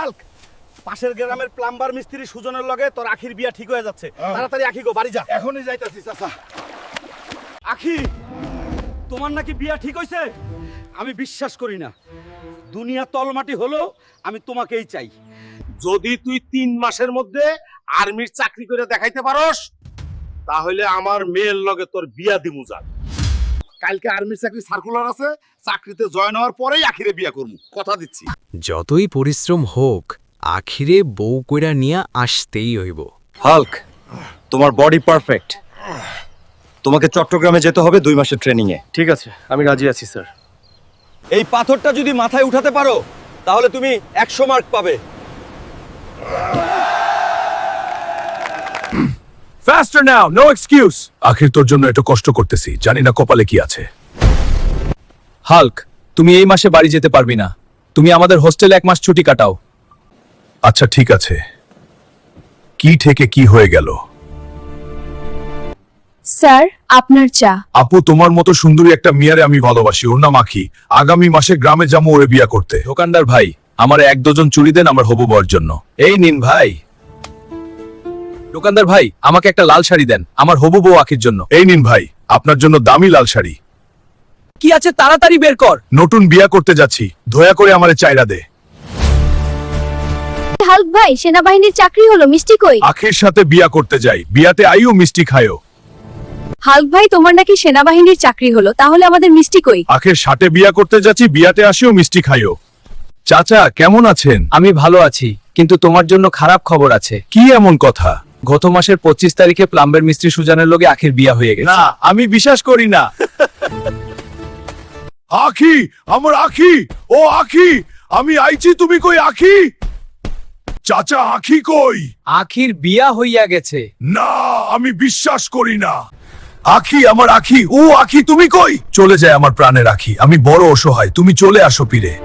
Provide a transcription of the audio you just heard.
Hulk. পাশের গ্রামের plumber মিস্ত্রি সুজনের লগে তোর আখির বিয়া ঠিক হয়ে যাচ্ছে। তাড়াতাড়ি আখি গো বাড়ি যা। এখনই যাইতাছি চাচা। আখি তোমার নাকি বিয়া ঠিক হয়েছে আমি বিশ্বাস করি না। দুনিয়া তলমাটি হলো আমি তোমাকেই চাই। যদি তুই তিন মাসের মধ্যে আর্মির চাকরি করে দেখাইতে পারস তাহলে আমার মেয়ের লগে তোর বিয়া দিমু যান কালকে আর্মির চাকরি সার্কুলার আছে চাকরিতে জয়েন হওয়ার পরেই আখিরে বিয়া করব কথা দিচ্ছি। যতই পরিশ্রম হোক আখিরে বউ কইরা নিয়া আসতেই হইব। হাল্ক তোমার বডি পারফেক্ট তোমাকে চট্টগ্রামে যেতে হবে দুই মাসের ট্রেনিং এ। ঠিক আছে আমি রাজি আছি স্যার। এই পাথরটা যদি মাথায় উঠাতে পারো তাহলে তুমি একশো মার্ক পাবে। Faster now, no excuse. আখির তোর জন্য একটু কষ্ট করতেছি। জানি না কপালে কি আছে। হাল্ক তুমি এই মাসে বাড়ি যেতে পারবি না। তুমি আমাদের হোস্টেলে এক মাস ছুটি কাটাও। আচ্ছা ঠিক আছে। কি থেকে কি হয়ে গেল? স্যার আপনার চা। আপু তোমার মতো সুন্দরী একটা মেয়ারে আমি ভালোবাসি। ওর নাম আখি। আগামী মাসে গ্রামে যাব ওরে বিয়া করতে। দোকানদার ভাই আমার এক ডজন চুড়ি দেন আমার হবু বর জন্য। এই নিন ভাই। দোকানদার ভাই আমাকে একটা লাল শাড়ি দেন আমার হবু বউ আখির জন্য। এই নিন ভাই আপনার জন্য দামি লাল শাড়ি। কি আছে তাড়াতাড়ি বের কর। নতুন বিয়া করতে যাচ্ছি দয়া করে আমারে চাইরা দে। হাল্ক ভাই সেনাবাহিনীর চাকরি হলো মিষ্টি কই? আখির সাথে বিয়া করতে যাই বিয়াতে আইও মিষ্টি খায়ও। হাল্ক ভাই তোমার নাকি সেনাবাহিনীর চাকরি হলো তাহলে আমাদের মিষ্টি কই? আখের সাথে বিয়া করতে যাচ্ছি বিয়াতে আসিও মিষ্টি খাইও চাচা কেমন আছেন? আমি ভালো আছি কিন্তু তোমার জন্য খারাপ খবর আছে। কি এমন কথা? গত মাসের পঁচিশ তারিখে প্লাম্বের মিস্ত্রি সুজানের লগে আখির বিয়া হয়ে গেছে। না আমি বিশ্বাস করি না। আখি আমার আখি ও আখি আমি আইছি তুমি কই আখি? চাচা আখি কই? আখির বিয়া হইয়া গেছে। না আমি বিশ্বাস করি না। আখি আমার আখি ও আখি তুমি কই? চলে যায় আমার প্রাণের আখি আমি বড় অসহায় তুমি চলে আসো পিরে।